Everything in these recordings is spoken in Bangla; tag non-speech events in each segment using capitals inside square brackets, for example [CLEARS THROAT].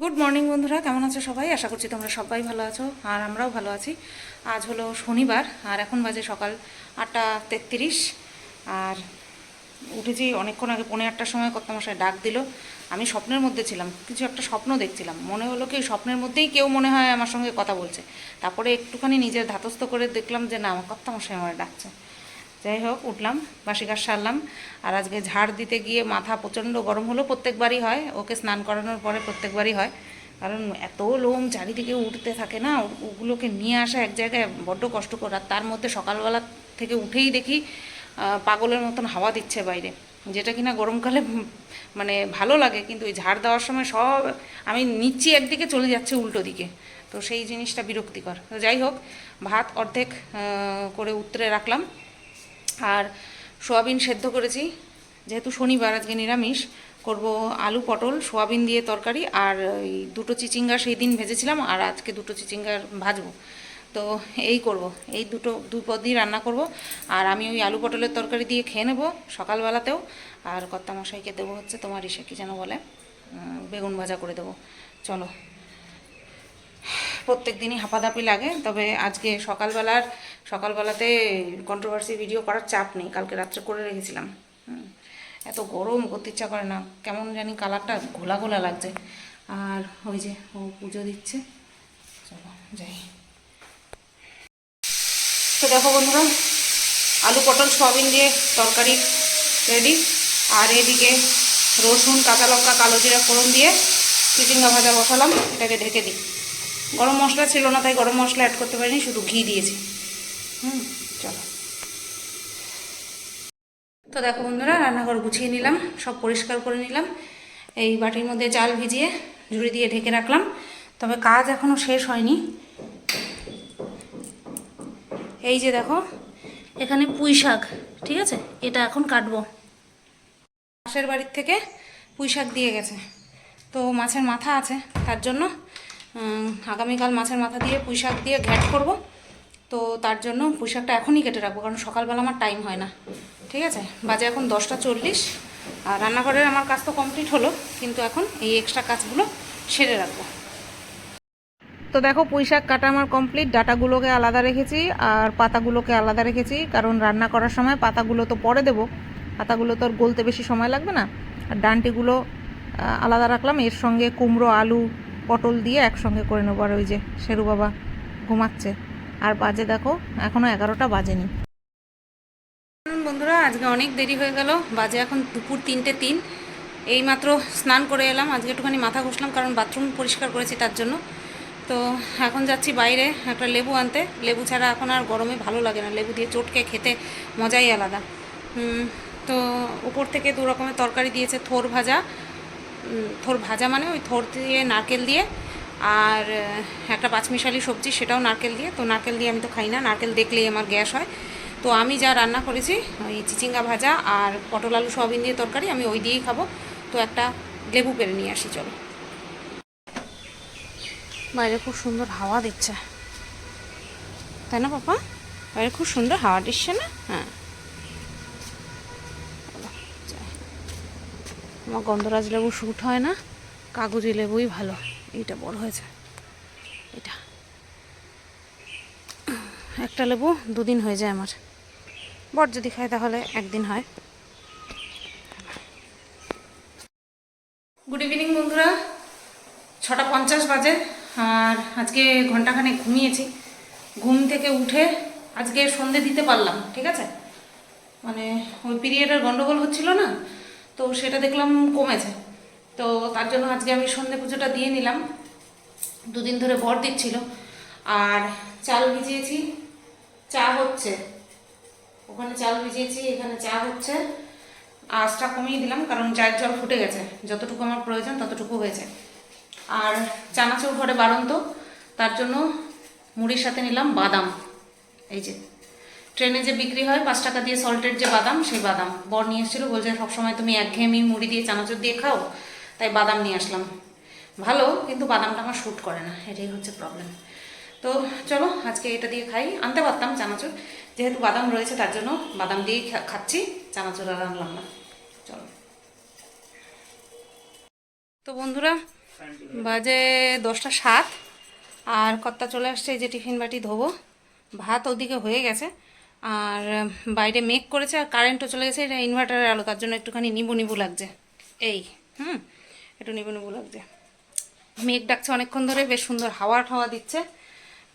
গুড মর্নিং বন্ধুরা। কেমন আছো সবাই? আশা করছি তোমরা সবাই ভালো আছো আর আমরাও ভালো আছি। আজ হলো শনিবার, আর এখন বাজে সকাল আটটা তেত্রিশ। আর উঠেছি অনেকক্ষণ আগে, পৌনে আটটার সময় কত মশাই ডাক দিল। আমি স্বপ্নের মধ্যে ছিলাম, কিছু একটা স্বপ্ন দেখছিলাম। মনে হলো কি, স্বপ্নের মধ্যেই কেউ মনে হয় আমার সঙ্গে কথা বলছে। তারপরে একটুখানি নিজের ধাতস্থ করে দেখলাম যে না আমার কত মশাই আমার ডাকছে। যাই হোক, উঠলাম, বাসি কাজ সারলাম। আর আজকে ঝাড় দিতে গিয়ে মাথা প্রচণ্ড গরম হলো, প্রত্যেকবারই হয়। ওকে স্নান করানোর পরে প্রত্যেকবারই হয়। কারণ এত লোম চারিদিকে উঠতে থাকে না ওগুলোকে নিয়ে আসা এক জায়গায় বড্ড কষ্টকর। আর তার মধ্যে সকালবেলা থেকে উঠেই দেখি পাগলের মতন হাওয়া দিচ্ছে বাইরে। যেটা কিনা গরমকালে [LAUGHS] মানে ভালো লাগে, কিন্তু ওই ঝাড় দেওয়ার সময় সব আমি নিচ্ছি একদিকে চলে যাচ্ছে উল্টো দিকে। তো সেই জিনিসটা বিরক্তিকর। তো যাই হোক, ভাত অর্ধেক করে উত্তরে রাখলাম। আর সোয়াবিন সেদ্ধ করেছি। যেহেতু শনিবার আজকে নিরামিষ, করব আলু পটল, সোয়াবিন দিয়ে তরকারি আর ওই দুটো চিচিঙ্গা সেই দিন ভেজেছিলাম আর আজকে দুটো চিচিঙ্গার ভাজবো। তো এই করব, এই দুটো দুই পদ দিয়ে রান্না করব আর আমি ওই আলু পটলের তরকারি দিয়ে খেয়ে নেব সকালবেলাতেও আর কর্তা মশাইকে দেবো হচ্ছে তোমার ইসে কী যেন বলে বেগুন ভাজা করে দেবো। চলো। প্রত্যেক দিনই হাঁপাধাপি লাগে, তবে আজকে সকালবেলার, সকালবেলাতে কন্ট্রোভার্সি ভিডিও করার চাপ নেই, কালকে রাত্রে করে রেখেছিলাম। এত গরম করতে ইচ্ছা করে না, কেমন জানি কালারটা ঘোলা ঘোলা লাগছে। আর ওই যে ও পুজো দিচ্ছে, চলো যাই। তো দেখো বন্ধুরা, আলু পটল সয়াবিন দিয়ে তরকারি রেডি আর এদিকে রসুন, কাঁচা লঙ্কা, কালো জিরা ফোড়ন দিয়ে চিচিঙ্গা ভাজা বসালাম, এটাকে ঢেকে দিই। গরম মশলা ছিল না, তাই গরম মশলা অ্যাড করতে পারিনি, শুধু ঘি দিয়েছি। হুম, চলো। তো দেখো বন্ধুরা, রান্নাঘর গুছিয়ে নিলাম, সব পরিষ্কার করে নিলাম। এই বাটির মধ্যে চাল ভিজিয়ে ঝুড়ি দিয়ে ঢেকে রাখলাম। তবে কাজ এখনও শেষ হয়নি। এই যে দেখো, এখানে পুঁই শাক, ঠিক আছে? এটা এখন কাটবো। পাশের বাড়ির থেকে পুঁই শাক দিয়ে গেছে। তো মাছের মাথা আছে, তার জন্য আগামীকাল মাছের মাথা দিয়ে পুঁই শাক দিয়ে ঘ্যাট করব। তো তার জন্য পুঁই শাকটা এখনই কেটে রাখব, কারণ সকালবেলা আমার টাইম হয় না। ঠিক আছে? বাজে এখন দশটা চল্লিশ। আর রান্নাঘরের আমার কাজ তো কমপ্লিট হলো, কিন্তু এখন এই এক্সট্রা কাজগুলো সেরে রাখব। তো দেখো পুঁই শাক কাটা আমার কমপ্লিট ডাটাগুলোকে আলাদা রেখেছি আর পাতাগুলোকে আলাদা রেখেছি, কারণ রান্না করার সময় পাতাগুলো তো পরে দেবো। পাতাগুলো তো আর গলতে বেশি সময় লাগবে না। আর ডান্টিগুলো আলাদা রাখলাম। এর সঙ্গে কুমড়ো, আলু পটল দিয়ে একসঙ্গে করে নেব। আর ওই যে শেরু বাবা ঘুমাচ্ছে। আর বাজে দেখো এখনও এগারোটা বাজেনি। বন্ধুরা, আজকে অনেক দেরি হয়ে গেল। বাজে এখন দুপুর তিনটে তিন। এইমাত্র স্নান করে এলাম। আজকে একটুখানি মাথা ঘষলাম, কারণ বাথরুম পরিষ্কার করেছি তার জন্য। তো এখন যাচ্ছি বাইরে একটা লেবু আনতে। লেবু ছাড়া এখন আর গরমে ভালো লাগে না। লেবু দিয়ে চটকে খেতে মজাই আলাদা। তো উপর থেকে দু রকমের তরকারি দিয়েছে থোর ভাজা। থোর ভাজা মানে ওই থোর দিয়ে নারকেল দিয়ে আর একটা পাঁচমিশালি সবজি সেটাও নারকেল দিয়ে। তো নারকেল দিয়ে আমি তো খাই না, নারকেল দেখলেই আমার গ্যাস হয়। তো আমি যা রান্না করেছি, ওই চিচিঙ্গা ভাজা আর পটল আলু সয়াবিন দিয়ে তরকারি আমি ওই দিয়েই খাব। তো একটা লেবু পেরে নিয়ে আসি, চলো। বাইরে খুব সুন্দর হাওয়া দিচ্ছে। তাই না, পাপা? বাইরে খুব সুন্দর হাওয়া দিচ্ছে না? হ্যাঁ চলো, যাই। আমার গন্ধরাজ লেবু শ্যুট হয় না, কাগজি লেবুই ভালো। এইটা বড় হয়েছে। এটা। একটা লেবু দুদিন হয়ে যায় আমার। বর যদি খায় তাহলে একদিন হয়। গুড ইভিনিং বন্ধুরা। ছটা পঞ্চাশ বাজে। আর আজকে ঘন্টাখানে ঘুমিয়েছি। ঘুম থেকে উঠে আজকে সন্ধে দিতে পারলাম, ঠিক আছে? মানে ওই পিরিয়ডের গন্ডগোল হচ্ছিল না? তো সেটা দেখলাম কমেছে। তো তার জন্য আজকে আমি সন্ধে পুজোটা দিয়ে নিলাম। দুদিন ধরে বর দিচ্ছিল। আর চাল ভিজিয়েছি। চা হচ্ছে। ওখানে চাল ভিজিয়েছি, এখানে চা হচ্ছে। আঁচটা কমিয়ে দিলাম, কারণ চায়ের জল ফুটে গেছে। যতটুকু আমার প্রয়োজন, ততটুকু হয়েছে। আর চানাচুর ঘরে বাড়ন্ত, তার জন্য মুড়ির সাথে নিলাম বাদাম। এই যে ট্রেনে যে বিক্রি হয়, পাঁচ টাকা দিয়ে সল্টের যে বাদাম, সেই বাদাম। বর নিয়ে এসেছিল, বলছে, সবসময় তুমি একঘেয়েমি মুড়ি দিয়ে চানাচুর দিয়ে খাও, তাই বাদাম নিয়ে আসলাম। ভালো, কিন্তু বাদামটা আমার শ্যুট করে না, এটাই হচ্ছে প্রবলেম তো চলো, আজকে এটা দিয়ে খাই। আনতে পারতাম চানাচুর, যেহেতু বাদাম রয়েছে, তার জন্য বাদাম দিয়েই খাচ্ছি, চানাচুর আর আনলাম না। চলো। তো বন্ধুরা, বাজে দশটা সাত, আর কর্তা চলে আসছে, এই যে টিফিন বাটি ধোবো। ভাত ওদিকে হয়ে গেছে। আর বাইরে মেঘ করেছে আর কারেন্টও চলে গেছে। এটা ইনভার্টারের আলো, তার জন্য একটুখানি নিবু নিবু লাগছে। এই, হুম, একটু নিবু নিবু লাগছে। মেঘ ডাকছে অনেকক্ষণ ধরে, বেশ সুন্দর হাওয়া ঠাওয়া দিচ্ছে।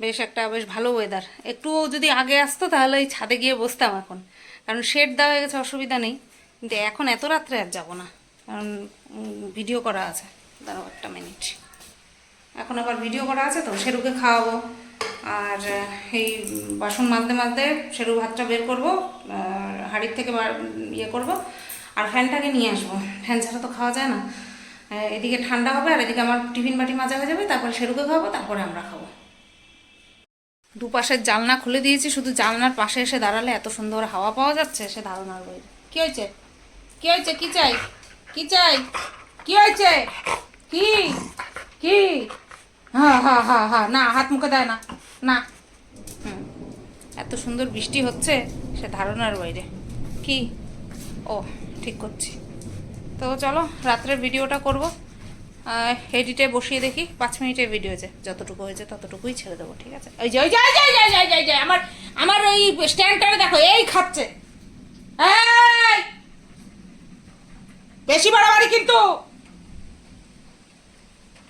বেশ একটা, বেশ ভালো ওয়েদার একটু যদি আগে আসতো তাহলে এই ছাদে গিয়ে বসতাম এখন। কারণ শেড দেওয়া হয়ে গেছে, অসুবিধা নেই। কিন্তু এখন এত রাত্রে আর যাব না। কারণ ভিডিও করা আছে। দাঁড়াও একটা মিনিট এখন আবার ভিডিও করা আছে তো সেরুকে খাওয়াবো। আর এই বাসন মাজতে মাজতে সেরু ভাতটা বের করব হাঁড়ির থেকে ইয়ে করব, আর ফ্যানটাকে নিয়ে আসব। ফ্যান ছাড়া তো খাওয়া যায় না। এদিকে ঠান্ডা হবে আর এদিকে আমার টিফিন বাটি মাজা হয়ে যাবে, তারপরে সেরুকে খাওয়াবো তারপরে আমরা খাব। দুপাশের জানলা খুলে দিয়েছি, শুধু জানলার পাশে এসে দাঁড়ালে এত সুন্দর হাওয়া পাওয়া যাচ্ছে, সে ধারণার বাইরে কি হয়েছে? কি হয়েছে? কি চাই? কি চাই? কি হয়েছে? কি? কি? হ্যাঁ হ্যাঁ না হাত মুখে দেয় না না। এত সুন্দর বৃষ্টি হচ্ছে সে ধারণার বাইরে। কি? ও ঠিক করছি। তো চলো রাত্রের ভিডিওটা করব। এডিটে বসিয়ে দেখি পাঁচ মিনিটের ভিডিও যে যতটুকু হয়েছে ততটুকুই ছেড়ে দেবো ঠিক আছে? ওই যে ওই যাই যাই যাই ওই যে, ওই যে, আমার আমার ওই স্ট্যান্ডটারে দেখো এই খাচ্ছে। বেশি বাড়াবাড়ি কিন্তু!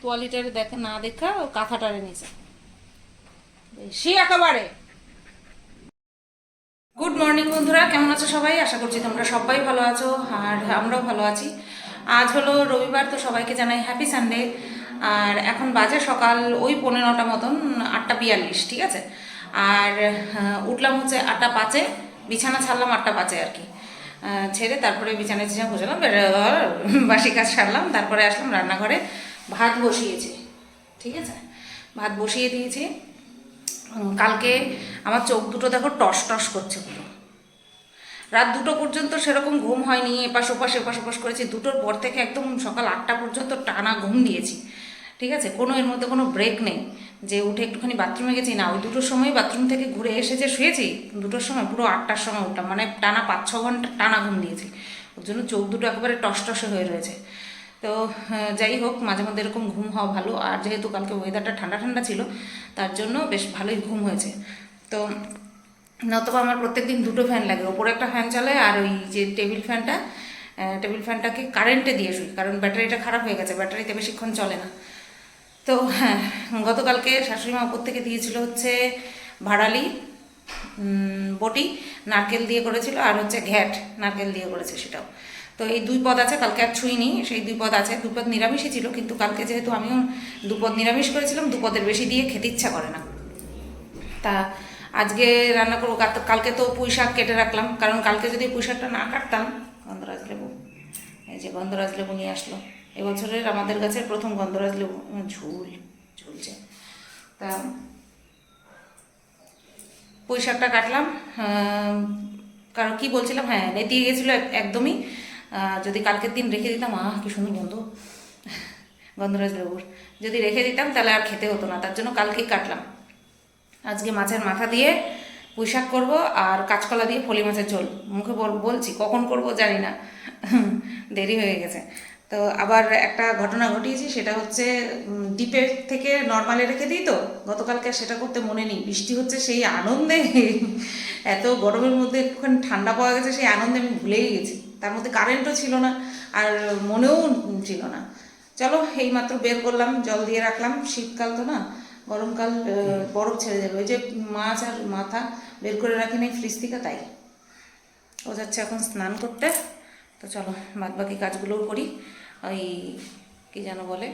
তোয়ালিটারে দেখে না দেখা, ও কাঁথাটারে নিচে বেশি একেবারে। গুড মর্নিং বন্ধুরা, কেমন আছো সবাই? আশা করছি তোমরা সবাই ভালো আছো, আর আমরাও ভালো আছি। আজ হলো রবিবার, তো সবাইকে জানাই হ্যাপি সানডে আর এখন বাজে সকাল ওই পনেরোটা মতন, আটটা বিয়াল্লিশ, ঠিক আছে? আর উঠলাম হচ্ছে আটটা পাঁচে, বিছানা ছাড়লাম আটটা পাঁচে আর কি। ছেড়ে তারপরে বিছানায় টিছানা বসালাম বাসি কাজ সারলাম, তারপরে আসলাম রান্নাঘরে। ভাত বসিয়েছি, ঠিক আছে? ভাত বসিয়ে দিয়েছি। কালকে আমার চোখ দুটো দেখো টস টস করছে পুরো। রাত দুটো পর্যন্ত সেরকম ঘুম হয়নি, এপাশ ওপাশ এপাশ ওপাশ করেছি। দুটোর পর থেকে একদম সকাল আটটা পর্যন্ত টানা ঘুম দিয়েছি, ঠিক আছে? কোনো এর মধ্যে কোনো ব্রেক নেই। যে উঠে একটুখানি বাথরুমে গেছি, না, ওই দুটোর সময় বাথরুম থেকে ঘুরে এসে যে শুয়েছি, দুটোর সময় পুরো আটটার সময় উঠলাম। মানে টানা পাঁচ ছ ঘণ্টা টানা ঘুম দিয়েছি। ওর জন্য চোখ দুটো একেবারে টসটসে হয়ে রয়েছে। তো যাই হোক, মাঝে মধ্যে এরকম ঘুম হওয়া ভালো। আর যেহেতু কালকে ওয়েদারটা ঠান্ডা ঠান্ডা ছিল, তার জন্য বেশ ভালোই ঘুম হয়েছে। তো নতবা আমার প্রত্যেক দিন দুটো ফ্যান লাগে। ওপরে একটা ফ্যান চলে আর ওই যে টেবিল ফ্যানটা টেবিল ফ্যানটাকে কারেন্টে দিয়ে শুই। কারণ ব্যাটারিটা খারাপ হয়ে গেছে, ব্যাটারিতে বেশিক্ষণ চলে না। তো হ্যাঁ গতকালকে শাশুড়ি মা উপর থেকে দিয়েছিল হচ্ছে ভাড়ালি বটি, নারকেল দিয়ে করেছিল আর হচ্ছে ঘ্যাট, নারকেল দিয়ে করেছে সেটাও। তো এই দুই পদ আছে, কালকে আর ছুঁইনি সেই দুই পদ আছে। দুই পদ নিরামিষই ছিল, কিন্তু কালকে যেহেতু আমিও দুপদ নিরামিষ করেছিলাম দুপদের বেশি দিয়ে খেতে ইচ্ছা করে না। তা আজকে রান্না করব কালকে তো পুঁই শাক কেটে রাখলাম, কারণ কালকে যদি পুঁই শাকটা না কাটতাম, গন্ধরাজ লেবু, এই যে গন্ধরাজ লেবু নিয়ে আসলো। এবছরের আমাদের গাছের প্রথম গন্ধরাজ লেবু ঝুল, ঝুলছে। তা পুঁই শাকটা কাটলাম কারণ কি বলছিলাম? হ্যাঁ নেতিয়ে গেছিল একদমই। যদি কালকের দিন রেখে দিতাম, আহ, কি সুন্দর বন্ধু গন্ধরাজ লেবুর যদি রেখে দিতাম, তাহলে আর খেতে হতো না। তার জন্য কালকেই কাটলাম। আজকে মাছের মাথা দিয়ে পুঁই শাক করব আর কাঁচকলা দিয়ে ফলি মাছের ঝোল। মুখে বল- বলছি, কখন করব জানি না। দেরি হয়ে গেছে। তো আবার একটা ঘটনা ঘটিয়েছি, সেটা হচ্ছে ডিপের থেকে নর্মালে রেখে দিই তো, গতকালকে সেটা করতে মনে নেই। বৃষ্টি হচ্ছে সেই আনন্দে, এত গরমের মধ্যে একটুখানি ঠান্ডা পাওয়া গেছে, সেই আনন্দে আমি ভুলেই গেছি। তার মধ্যে কারেন্টও ছিল না, আর মনেও ছিল না। চলো, এইমাত্র বের করলাম, জল দিয়ে রাখলাম। শীতকাল তো না, গরমকাল বরফ ছেড়ে যাবে। ওই যে মাছ আর মাথা বের করে রাখি নাই ফ্রিজ থেকে তাই। ও যাচ্ছে এখন স্নান করতে। তো চলো বাদ বাকি কাজগুলোও করি। ওই, কী যেন বলে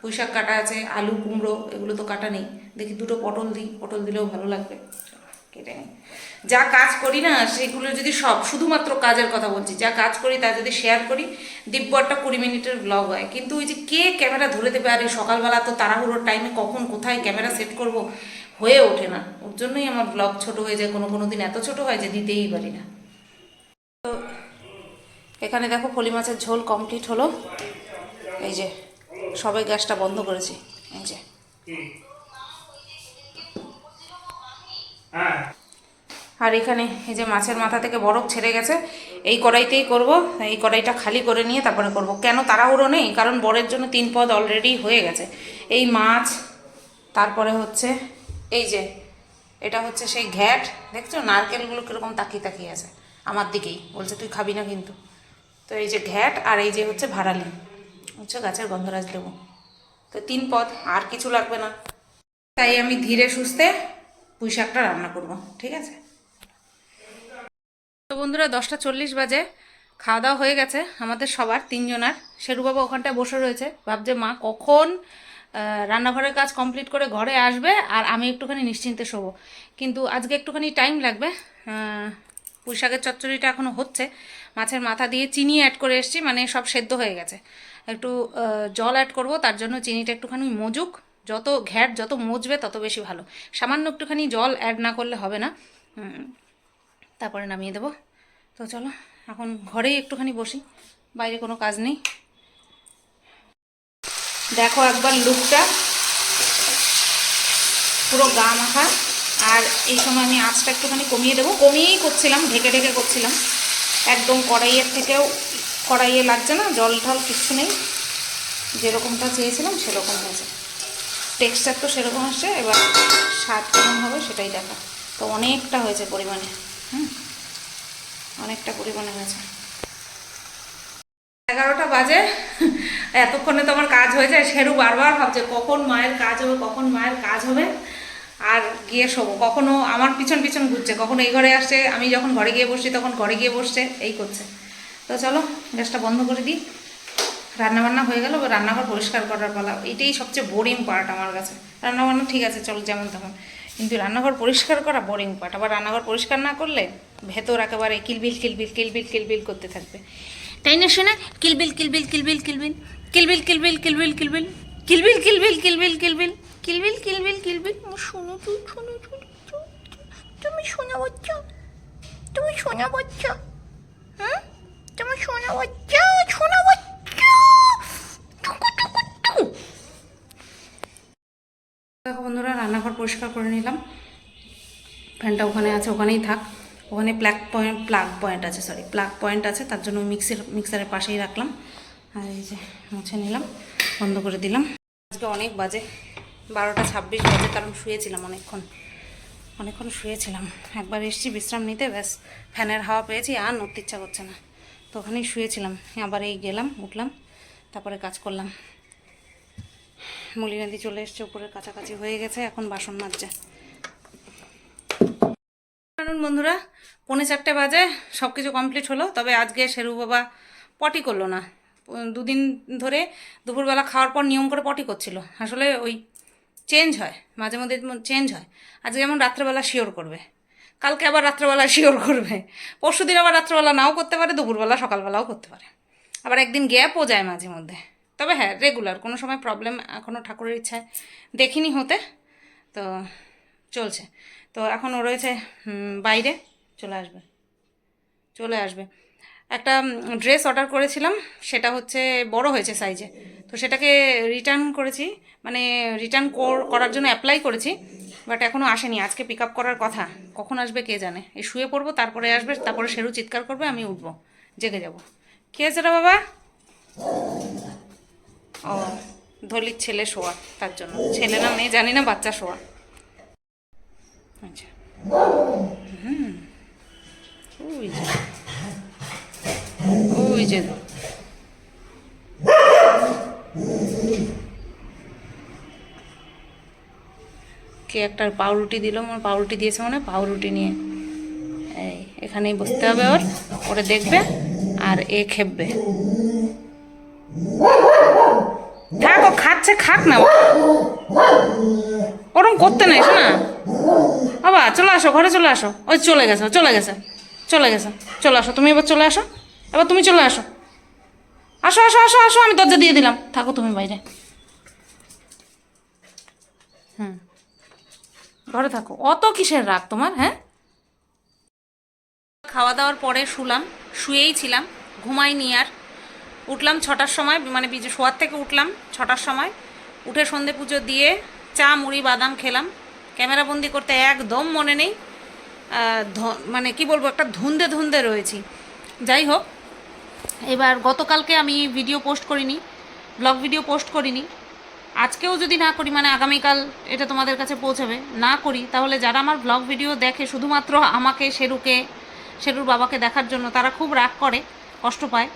পুঁই শাক কাটা আছে, আলু, কুমড়ো, এগুলো তো কাটা নেই। দেখি দুটো পটল দিই, পটল দিলেও ভালো লাগবে। যা কাজ করি না, সেগুলো যদি সব, শুধুমাত্র কাজের কথা বলছি, যা কাজ করি তা যদি শেয়ার করি, দিব্য একটা কুড়ি মিনিটের ব্লগ হয়। কিন্তু ওই যে কে ক্যামেরা ধরে দেবে, আর এই সকালবেলা তো তাড়াহুড়োর টাইমে কখন কোথায় ক্যামেরা সেট করব, হয়ে ওঠে না। ওর জন্যই আমার ব্লগ ছোট হয়ে যায়, কোনো কোনো দিন এত ছোট হয় যে দিতেই পারি না। তো এখানে দেখো ফলি মাছের ঝোল কমপ্লিট হলো। এই যে, সবাই গ্যাসটা বন্ধ করেছি। এই যে। হ্যাঁ। আর এখানে এই যে মাছের মাথা থেকে বরফ ছেড়ে গেছে, এই কড়াইতেই করব, এই কড়াইটা খালি করে নিয়ে তারপরে করব। কেন তাড়াহুড়ো নেই? কারণ বরের জন্য তিন পদ অলরেডি হয়ে গেছে। এই মাছ, তারপরে হচ্ছে, এই যে, এটা হচ্ছে সেই ঘ্যাট। দেখছ? নারকেলগুলো কীরকম তাকিয়ে তাকিয়ে আছে আমার দিকেই। বলছে, তুই খাবি না কিন্তু। তো এই যে ঘ্যাট আর এই যে হচ্ছে ভাড়ালি। হচ্ছে গাছের গন্ধরাজ দেবো। তো তিন পদ, আর কিছু লাগবে না। তাই আমি ধীরে সুস্থে পুঁই শাকটা রান্না করব, ঠিক আছে? তো বন্ধুরা দশটা চল্লিশ বাজে। খাওয়া দাওয়া হয়ে গেছে আমাদের সবার তিনজনার। শেরু বাবা ওখানটায় বসে রয়েছে। ভাবছে মা কখন রান্নাঘরের কাজ কমপ্লিট করে ঘরে আসবে আর আমি একটুখানি নিশ্চিন্তে শোবো? কিন্তু আজকে একটুখানি টাইম লাগবে। আহ, পুঁই শাকের চচ্চড়িটা এখনও হচ্ছে। মাছের মাথা দিয়ে চিনি অ্যাড করে এসেছি মানে সব সেদ্ধ হয়ে গেছে। একটু জল অ্যাড করব তার জন্য চিনিটা একটুখানি মজুক। যত ঘ্যাট যত মজবে তত বেশি ভালো। সামান্য একটুখানি জল অ্যাড না করলে হবে না। তারপরে নামিয়ে দেবো। তো চলো, এখন ঘরেই একটুখানি বসি, বাইরে কোনো কাজ নেই। দেখো একবার লুকটা, পুরো গা মাখা। আর এই সময় আমি আঁচটা একটুখানি কমিয়ে দেবো। কমিয়েই করছিলাম, ঢেকে ঢেকে করছিলাম। একদম কড়াইয়ের থেকেও কড়াইয়ে লাগছে না, জল ঢল কিচ্ছু নেই। যেরকমটা চেয়েছিলাম সেরকম হয়েছে। টেক্সচার তো সেরকম আসছে, এবার স্বাদ কেমন হবে সেটাই দেখা। তো অনেকটা হয়েছে পরিমাণে। হুম, অনেকটা পরিমাণে হয়েছে। এগারোটা বাজে, এতক্ষণে তো আমার কাজ হয়ে যায়, সেরু বারবার ভাবছে কখন মায়ের কাজ হবে, কখন মায়ের কাজ হবে, আর গিয়ে শোবো। কখনো আমার পিছন পিছন ঘুরছে, কখনো এই ঘরে আসছে, আমি যখন ঘরে গিয়ে বসছি, তখন ঘরে গিয়ে বসছে, এই করছে। তো চলো, গ্যাসটা বন্ধ করে দিই। রান্নাবান্না হয়ে গেল রান্নাঘর পরিষ্কার করার পালা। এটাই সবচেয়ে বোরিং পার্ট আমার কাছে। রান্নাবান্না ঠিক আছে, চলো যেমন তেমন। কিন্তু রান্নাঘর পরিষ্কার করা বোরিং পার্ট আবার রান্নাঘর পরিষ্কার না করলে ভেতর একেবারে কিলবিল কিলবিল কিলবিল কিলবিল করতে থাকবে তাই না শোনা কিলবিল কিলবিল কিলবিল কিলবিল কিলবিল কিলবিল কিলবিল কিলবিল কিলবিল কিলবিল কিলবিল কিলবিল কিলবিল কিলবিল কিলবিল শোনো তুই শোনো তুমি শোনা বাচ্চা তুমি শোনা বাচ্চা হ্যাঁ তুমি শোনা বাচ্চা দেখো বন্ধুরা, রান্নাঘর পরিষ্কার করে নিলাম। ফ্যানটা ওখানে আছে, ওখানেই থাক। ওখানে প্লাগ পয়েন্ট প্লাগ পয়েন্ট আছে সরি প্লাগ পয়েন্ট আছে, তার জন্য মিক্সির মিক্সারের পাশেই রাখলাম। আর এই যে মুছে নিলাম, বন্ধ করে দিলাম। আজকে অনেক বাজে, বারোটা ছাব্বিশ বাজে, কারণ শুয়েছিলাম অনেকক্ষণ। অনেকক্ষণ শুয়েছিলাম। একবার এসেছি বিশ্রাম নিতে, ব্যাস, ফ্যানের হাওয়া পেয়েছি, আর নড়তে ইচ্ছা করছে না। তো ওখানেই শুয়েছিলাম। আবার এই গেলাম, উঠলাম, তারপরে কাজ করলাম। মলিনাদি চলে এসছে, উপরের কাছাকাছি হয়ে গেছে, এখন বাসন মাজছে। বন্ধুরা, পৌনে চারটে বাজে সব কিছু কমপ্লিট হলো, তবে আজকে শেরু বাবা পটি করল না। দুদিন ধরে দুপুরবেলা খাওয়ার পর নিয়ম করে পটি করছিল। আসলে ওই চেঞ্জ হয়, মাঝে মধ্যে চেঞ্জ হয়। আজকে যেমন রাত্রেবেলা শিওর করবে, কালকে আবার রাত্রেবেলা শিওর করবে পরশু দিন আবার রাত্রেবেলা নাও করতে পারে, দুপুরবেলা সকালবেলাও করতে পারে। আবার একদিন গ্যাপও যায় মাঝে মধ্যে। তবে হ্যাঁ রেগুলার কোনো সময় প্রবলেম এখনও ঠাকুরের ইচ্ছায় দেখিনি হতে, তো চলছে। তো এখন ও রয়েছে বাইরে, চলে আসবে চলে আসবে। একটা ড্রেস অর্ডার করেছিলাম, সেটা হচ্ছে বড় হয়েছে সাইজে তো সেটাকে রিটার্ন করেছি মানে রিটার্ন করার জন্য অ্যাপ্লাই করেছি বাট এখনও আসেনি। আজকে পিক আপ করার কথা, কখন আসবে কে জানে? এই শুয়ে পড়ব, তারপরে আসবে, তারপরে সেরু চিৎকার করবে, আমি উঠবো, জেগে যাব। কে আছে বাবা? ও, ধলির ছেলে শোয়া, তার জন্য। ছেলে না, মেয়ে জানি না, বাচ্চা শোয়া। আচ্ছা। হুম। কে একটা পাউরুটি দিল আমার পাউরুটি দিয়েছে মানে পাউরুটি নিয়ে। এই, এখানেই বসতে হবে ওর, ওরে দেখবে আর এ খেপবে। থাক খাচ্ছে, খাক না। ওরম করতে নাই, শোনা? বাবা, চলে আসো, ঘরে চলে আসো। ওই চলে গেছে চলে গেছে চলে গেছে, চলে আসো। তুমি এবার চলে আসো, এবার তুমি চলে আসো। আসো আসো আসো আসো, আমি দরজা দিয়ে দিলাম। থাকো তুমি বাইরে। হুম। ঘরে থাকো। অত কিসের রাগ তোমার হ্যাঁ? খাওয়া দাওয়ার পরে শুলাম, শুয়েই ছিলাম, ঘুমাইনি আর। উঠলাম ছটার সময় মানে বিজে শোয়ার থেকে উঠলাম ছটার সময়। উঠে সন্ধে পুজো দিয়ে চা, মুড়ি, বাদাম খেলাম। ক্যামেরা বন্দি করতে একদম মনে নেই। মানে কি বলব, একটা ধুন্দে ধুন্দে রয়েছি। যাই হোক, এবার গতকালকে আমি ভিডিও পোস্ট করিনি, ব্লগ ভিডিও পোস্ট করিনি। আজকেও যদি না করি মানে আগামীকাল এটা তোমাদের কাছে পৌঁছাবে। না করি, তাহলে যারা আমার ব্লগ ভিডিও দেখে, শুধুমাত্র আমাকে, শেরুকে, শেরুর বাবাকে দেখার জন্য, তারা খুব রাগ করে, কষ্ট পায়।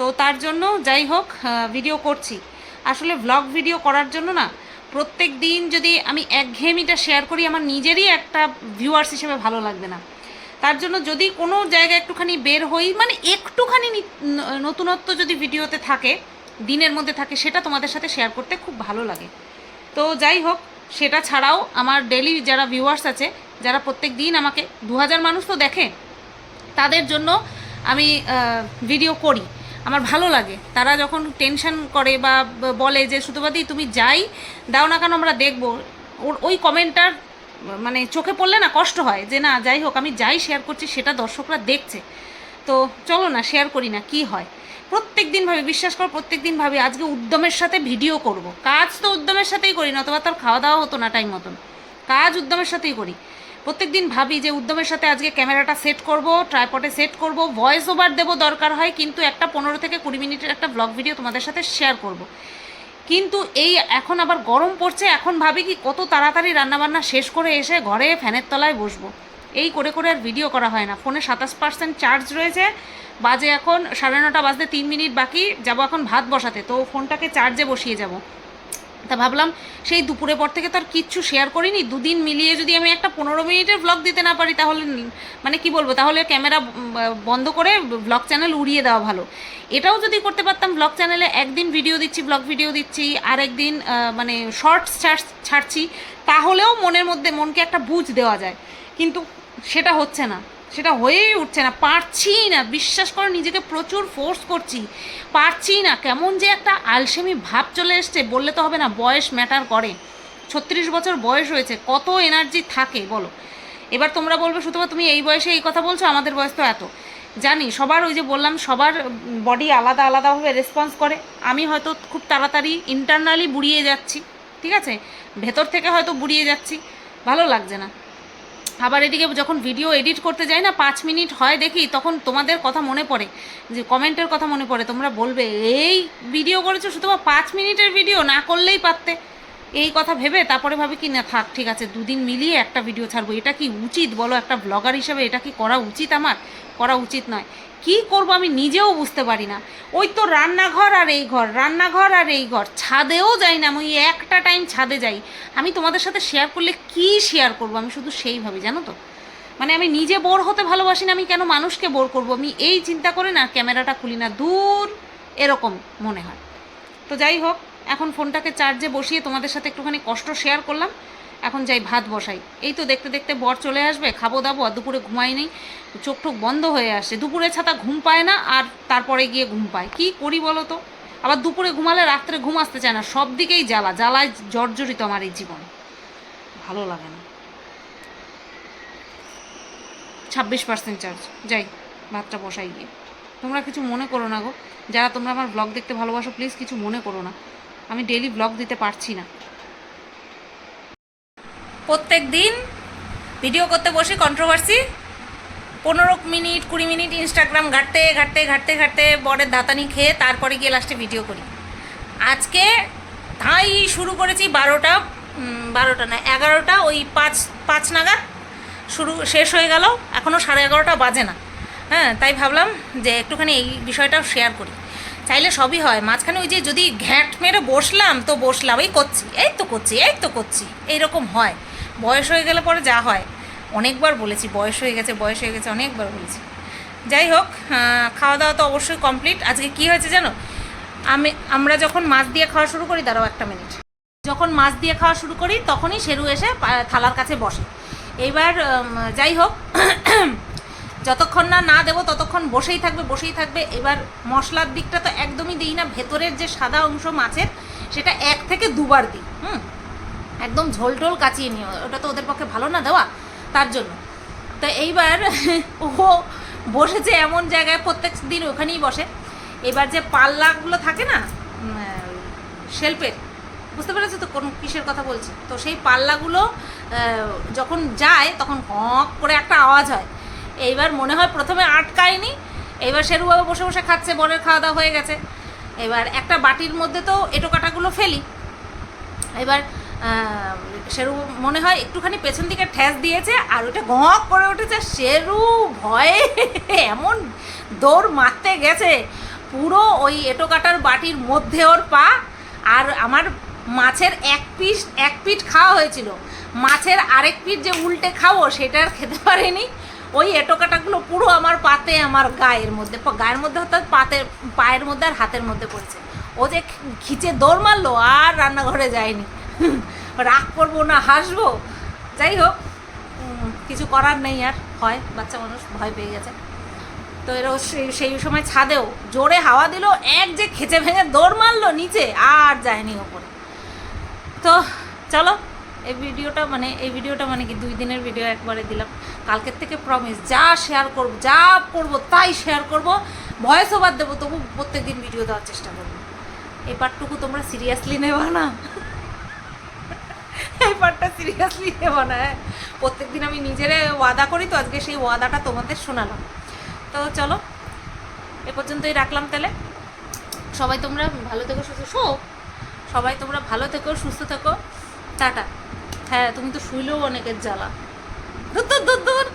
তো তার জন্য যাই হোক ভিডিও করছি। আসলে ব্লগ ভিডিও করার জন্য না, প্রত্যেক দিন যদি আমি একঘেয়েমিটা শেয়ার করি, আমার নিজেরই একটা ভিউয়ার্স হিসেবে ভালো লাগবে না। তার জন্য যদি কোনো জায়গায় একটুখানি বের হই মানে একটুখানি নতুনত্ব যদি ভিডিওতে থাকে, দিনের মধ্যে থাকে, সেটা তোমাদের সাথে শেয়ার করতে খুব ভালো লাগে। তো যাই হোক, সেটা ছাড়াও আমার ডেলি যারা ভিউয়ার্স আছে, যারা প্রত্যেক দিন আমাকে দু হাজার মানুষ তো দেখে, তাদের জন্য আমি ভিডিও করি। আমার ভালো লাগে। তারা যখন টেনশন করে বা বলে যে সুতোবাদি তুমি যাই, দাও না কেন, আমরা দেখব। ওর ওই কমেন্টটার মানে চোখে পড়লে না কষ্ট হয় যে, না, যাই হোক, আমি যাই শেয়ার করছি, সেটা দর্শকরা দেখছে। তো চলো না শেয়ার করি না, কি হয়? প্রত্যেক দিন ভাবি, বিশ্বাস করো প্রত্যেক দিন ভাবি, আজকে উদ্যমের সাথে ভিডিও করব। কাজ তো উদ্যমের সাথেই করি না অথবা তার খাওয়া দাওয়া হতো না টাইম মতন। কাজ উদ্যমের সাথেই করি। প্রত্যেক দিন ভাবি যে উদ্যমের সাথে আজকে ক্যামেরাটা সেট করব ট্রাইপটে সেট করব ভয়েস ওভার দেবো দরকার হয়, কিন্তু একটা পনেরো থেকে কুড়ি মিনিটের একটা ব্লগ ভিডিও তোমাদের সাথে শেয়ার করব। কিন্তু এই এখন আবার গরম পড়ছে, এখন ভাবি কি কত তাড়াতাড়ি রান্নাবান্না শেষ করে এসে ঘরে ফ্যানের তলায় বসবো। এই করে করে আর ভিডিও করা হয় না। ফোনে সাতাশ পার্সেন্ট চার্জ রয়েছে, বাজে এখন সাড়ে নটা বাজতে তিন মিনিট বাকি, যাব এখন ভাত বসাতে। তো ফোনটাকে চার্জে বসিয়ে যাব। তা ভাবলাম সেই দুপুরে পর থেকে তো আর কিচ্ছু শেয়ার করিনি। দুদিন মিলিয়ে যদি আমি একটা পনেরো মিনিটের ব্লগ দিতে না পারি, তাহলে মানে কি বলব, তাহলে ক্যামেরা বন্ধ করে ব্লগ চ্যানেল উড়িয়ে দেওয়া ভালো। এটাও যদি করতে পারতাম ব্লগ চ্যানেলে একদিন ভিডিও দিচ্ছি ব্লগ ভিডিও দিচ্ছি আর একদিন মানে শর্টস ছাড়ছি, তাহলেও মনের মধ্যে মনকে একটা বুঝ দেওয়া যায়। কিন্তু সেটা হচ্ছে না। সেটা হয়েই উঠছে না। পারছি না। বিশ্বাস করো, নিজেকে প্রচুর ফোর্স করছি। পারছি না। কেমন যে একটা আলসেমি ভাব চলে এসছে, বললে তো হবে না, বয়স ম্যাটার করে। ছত্রিশ বছর বয়স হয়েছে, কত এনার্জি থাকে বলো। এবার তোমরা বলবে শুধুমাত্র তুমি এই বয়সে এই কথা বলছো, আমাদের বয়স তো এত। জানি, সবার ওই যে বললাম, সবার বডি আলাদা আলাদাভাবে রেসপন্স করে। আমি হয়তো খুব তাড়াতাড়ি ইন্টারনালি বুড়িয়ে যাচ্ছি, ঠিক আছে? ভেতর থেকে হয়তো বুড়িয়ে যাচ্ছি। ভালো লাগছে না। আবার এদিকে যখন ভিডিও এডিট করতে যাই না, পাঁচ মিনিট হয় দেখি, তখন তোমাদের কথা মনে পড়ে। যে কমেন্টের কথা মনে পড়ে, তোমরা বলবে, এই ভিডিও করেছ শুধু পাঁচ মিনিটের ভিডিও না করলেই পারতে। এই কথা ভেবে তারপরে ভাবি কি, না থাক, ঠিক আছে, দুদিন মিলিয়ে একটা ভিডিও ছাড়বো। এটা কি উচিত বলো? একটা ব্লগার হিসাবে এটা কি করা উচিত আমার? করা উচিত নয়। কি করব আমি নিজেও বুঝতে পারি না। ওই তো রান্নাঘর আর এই ঘর, রান্নাঘর আর এই ঘর। ছাদেও যাই না, আমি একটা টাইম ছাদে যাই। আমি তোমাদের সাথে শেয়ার করলে কি শেয়ার করব? আমি শুধু সেইভাবে জানো তো? মানে আমি নিজে বোর হতে ভালোবাসি না, আমি কেন মানুষকে বোর করব? আমি এই চিন্তা করে না ক্যামেরাটা খুলি না, দূর এরকম মনে হয়। তো যাই হোক, এখন ফোনটাকে চার্জে বসিয়ে তোমাদের সাথে একটুখানি কষ্ট শেয়ার করলাম। এখন যাই ভাত বসাই। এই তো দেখতে দেখতে বর চলে আসবে, খাব দাবো, আর দুপুরে ঘুমাই নেই। চোখ টোক বন্ধ হয়ে আসছে। দুপুরে ছাতা ঘুম পায় না, আর তারপরে গিয়ে ঘুম পায়। কি করি বলো তো? আবার দুপুরে ঘুমালে রাত্রে ঘুম আসতে চায় না। সব দিকেই জ্বালা, জ্বালায় জর্জরিত আমার এই জীবন। ভালো লাগে না। ছাব্বিশ পার্সেন্ট চার্জ যাই, ভাতটা বসাই গিয়ে। তোমরা কিছু মনে করো না গো। যারা তোমরা আমার ব্লগ দেখতে ভালোবাসো প্লিজ কিছু মনে করো না। আমি ডেলি ব্লগ দিতে পারছি না। প্রত্যেক দিন ভিডিও করতে বসি কন্ট্রোভার্সি পনেরো মিনিট, কুড়ি মিনিট ইনস্টাগ্রাম ঘাটতে ঘাটতে ঘাটতে ঘাটতে বরের ধাতানি খেয়ে তারপরে গিয়ে লাস্টে ভিডিও করি। আজকে তাই শুরু করেছি বারোটা বারোটা না, এগারোটা, ওই পাঁচ পাঁচ নাগাদ শুরু, শেষ হয়ে গেল এখনও সাড়ে এগারোটা বাজে না। হ্যাঁ তাই ভাবলাম যে একটুখানি এই বিষয়টাও শেয়ার করি। চাইলে সবই হয়, মাঝখানে ওই যে যদি ঘ্যাট মেরে বসলাম, তো বসলাম, এই করছি, এই তো করছি, এই তো করছি, এইরকম হয়। বয়স হয়ে গেলে পরে যা হয়। অনেকবার বলেছি, বয়স হয়ে গেছে, বয়স হয়ে গেছে, অনেকবার বলেছি। যাই হোক খাওয়া দাওয়া তো অবশ্যই কমপ্লিট আজকে কি হয়েছে জানো? আমি, আমরা যখন মাছ দিয়ে খাওয়া শুরু করি, দাঁড়াও একটা মিনিট যখন মাছ দিয়ে খাওয়া শুরু করি, তখনই শেরু এসে থালার কাছে বসে। এইবার যাই হোক, [CLEARS THROAT] যতক্ষণ না না দেবো, ততক্ষণ বসেই থাকবে বসেই থাকবে। এবার মশলার দিকটা তো একদমই দিই না। ভেতরের যে সাদা অংশ মাছের, সেটা এক থেকে দুবার দিই, হুম? একদম ঝোল টোল কাচিয়ে নিও ওটা তো ওদের পক্ষে ভালো না দেওয়া, তার জন্য। তো এইবার [LAUGHS] ও বসেছে এমন জায়গায়, প্রত্যেক দিন ওখানেই বসে। এবার যে পাল্লাগুলো থাকে না শেল্পের, বুঝতে পেরেছ তো কোন কিসের কথা বলছি? তো সেই পাল্লাগুলো যখন যায়, তখন হক করে একটা আওয়াজ হয়। এইবার মনে হয় প্রথমে আটকায়নি, এইবার শেরুবাবু বসে বসে খাচ্ছে, বরের খাওয়া দাওয়া হয়ে গেছে। এবার একটা বাটির মধ্যে তো এটো কাটাগুলো ফেলি। এবার শেরু মনে হয় একটুখানি পেছন দিকে ঠেস দিয়েছে আর ওটা গঁক করে উঠেছে। শেরু ভয়ে এমন দৌড় মারতে গেছে। পুরো ওই এটো কাটার বাটির মধ্যে ওর পা আর আমার মাছের এক পিস, এক পিঠ খাওয়া হয়েছিল। মাছের আরেক পিঠ যে উল্টে খাব সেটা আর খেতে পারিনি। ওই এটো কাটাগুলো পুরো আমার পাতে, আমার গায়ের মধ্যে গায়ের মধ্যে অর্থাৎ পাতে, পায়ের মধ্যে আর হাতের মধ্যে পড়েছে। ও যে খিচে দৌড় মারলো আর রান্নাঘরে যায়নি। রাগ করব না, হাসবো। যাই হোক কিছু করার নেই আর, হয়, বাচ্চা মানুষ ভয় পেয়ে গেছে। তো এরা সেই সময় ছাদেও জোরে হাওয়া দিল, এক যে খেচে ভেঙে দৌড় মারলো নিচে, আর যায়নি ওপরে। তো চলো, এই ভিডিওটা মানে এই ভিডিওটা মানে কি, দুই দিনের ভিডিও একবারে দিলাম। কালকের থেকে প্রমিস যা শেয়ার করব, যা করব তাই শেয়ার করব। ভয়েস ওভার দেবো, তবু প্রত্যেক দিন ভিডিও দেওয়ার চেষ্টা করব। এই পার্টটুকু তোমরা সিরিয়াসলি নেবা না। এই পার্টটা সিরিয়াসলি নেব না প্রত্যেক দিন আমি নিজেরে ওয়াদা করি তো, আজকে সেই ওয়াদাটা তোমাদের শোনালাম। তো চলো, এ পর্যন্তই রাখলাম তাহলে। সবাই তোমরা ভালো থেকো, সুস্থ শো। সবাই তোমরা ভালো থেকো, সুস্থ থেকো। টাটা। হ্যাঁ তুমি তো শুইলেও অনেকের জ্বালা। দূর দূর দূর দূর